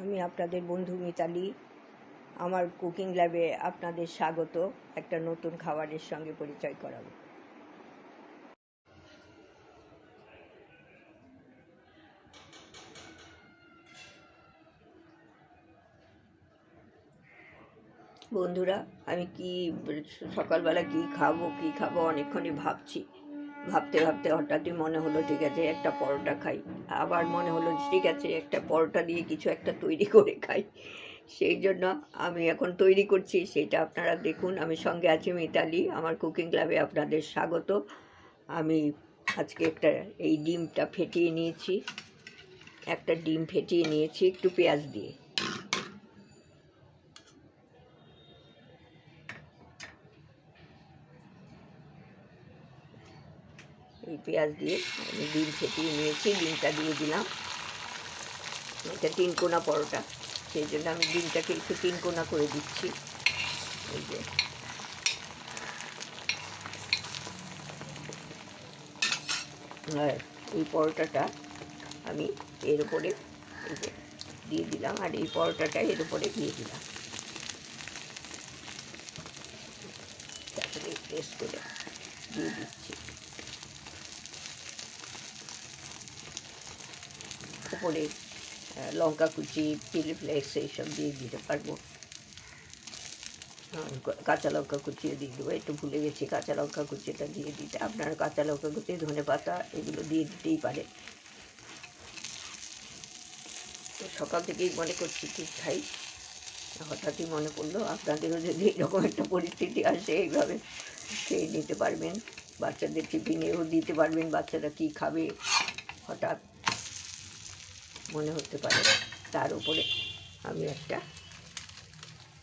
আমি আপনাদের বন্ধু মিতালি। আমার কুকিং ল্যাবে আপনাদের স্বাগত। একটা নতুন খাবারের সঙ্গে পরিচয় করাবো। বন্ধুরা, আমি কি সকালবেলা কি খাব কি খাব অনেকক্ষণই ভাবছি। ভাবতে ভাবতে হঠাৎই মনে হলো, ঠিক আছে, একটা পরোটা খাই। আবার মনে হলো, ঠিক আছে, একটা পরোটা দিয়ে কিছু একটা তৈরি করে খাই। সেই জন্য আমি এখন তৈরি করছি, সেটা আপনারা দেখুন। আমি সঙ্গে আছি মিতালি, আমার কুকিং ক্লাবে আপনাদের স্বাগত। আমি আজকে একটা, এই ডিমটা ফেটিয়ে নিয়েছি। একটা ডিম ফেটিয়ে নিয়েছি একটু পেঁয়াজ দিয়ে। এই পেঁয়াজ দিয়ে আমি ডিম ফেটিয়ে নিয়েছি, ডিমটা দিয়ে দিলাম। এটা তিন কোনা পরোটা, সেই জন্য আমি ডিমটাকে একটু তিন কোনা করে দিচ্ছি। এই যে। আর এই পরোটাটা আমি এর উপরে এই যে দিয়ে দিলাম, আর এই পরোটাটা এর উপরে দিয়ে দিলাম। তারপরে টেস্ট করে দিয়ে দিচ্ছি। উপরে লঙ্কা কুচি চিলি ফ্লেক্স এইসব দিয়ে দিতে পারব। কাঁচা লঙ্কা কুচিয়ে দিয়ে দেবো। একটু ভুলে গেছি, কাঁচা লঙ্কা কুচিটা দিয়ে দিতে। আপনারা কাঁচা লঙ্কা কুচি, ধনে পাতা এগুলো দিয়ে দিতেই পারে। তো সকাল থেকেই মনে করছি কি খাই হঠাৎই মনে পড়ল, আপনাদেরও যদি এরকম একটা পরিস্থিতি আসে, এইভাবে খেয়ে নিতে পারবেন। বাচ্চাদের টিফিনেও দিতে পারবেন, বাচ্চারা কী খাবে? হঠাৎ মনে হতে পারে। তার উপরে আমি একটা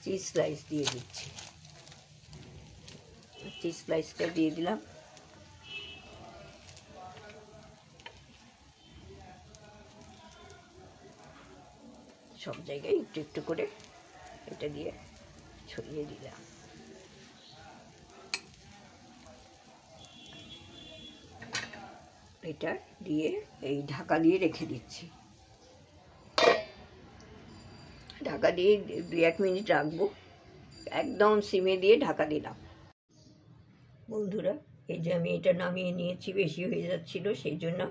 চিজ স্লাইস দিয়ে দিচ্ছি। চিজ স্লাইসটা দিয়ে দিলাম। সব জায়গায় একটু একটু করে এটা দিয়ে ছড়িয়ে দিলাম। এটা দিয়ে এই ঢাকা দিয়ে রেখে দিচ্ছি। ঢাকা দিয়ে দু এক মিনিট রাখব। একদম সিমে দিয়ে ঢাকা দিলাম। বন্ধুরা, এই যে আমি এটা নামিয়ে নিয়েছি, বেশি হয়ে যাচ্ছিল সেই জন্য।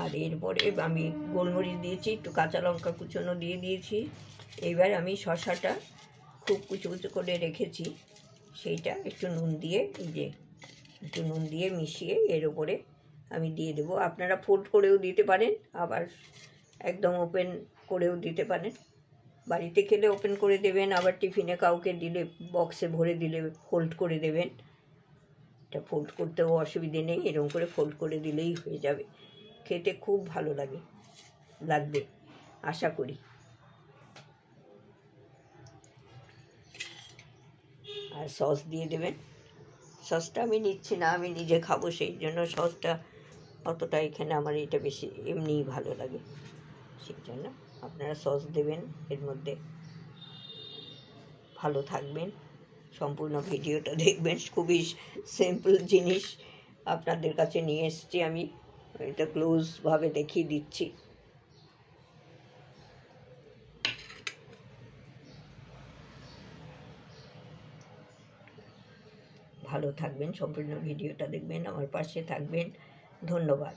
আর এরপরে আমি গোলমরিচ দিয়েছি, একটু কাঁচা লঙ্কা কুচোনো দিয়ে দিয়েছি। এইবার আমি শশাটা খুব কুচো কুচো করে রেখেছি। সেইটা একটু নুন দিয়ে, এই যে একটু নুন দিয়ে মিশিয়ে এর উপরে আমি দিয়ে দেবো। আপনারা ফোল্ড করেও দিতে পারেন, আবার একদম ওপেন করেও দিতে পারেন। বাড়িতে খেলে ওপেন করে দেবেন, আবার টিফিনে কাউকে দিলে বক্সে ভরে দিলে ফোল্ড করে দেবেন। এটা ফোল্ড করতেও অসুবিধে নেই, এরকম করে ফোল্ড করে দিলেই হয়ে যাবে। খেতে খুব ভালো লাগে, লাগবে, আশা করি। আর সস দিয়ে দেবেন। সসটা আমি নিচ্ছি না, আমি নিজে খাব, সেই জন্য সসটা অতটা এখানে আমার এটা বেশি এমনিই ভালো লাগে। সেই জন্য আপনারা সস দেবেন, এর মধ্যে ভালো থাকবেন, সম্পূর্ণ ভিডিওটা দেখবেন, খুবই সিম্পল জিনিস আপনাদের কাছে নিয়ে এসছি আমি, এটা ক্লোজভাবে দেখিয়ে দিচ্ছি। ভালো থাকবেন, সম্পূর্ণ ভিডিওটা দেখবেন, আমার পাশে থাকবেন, ধন্যবাদ।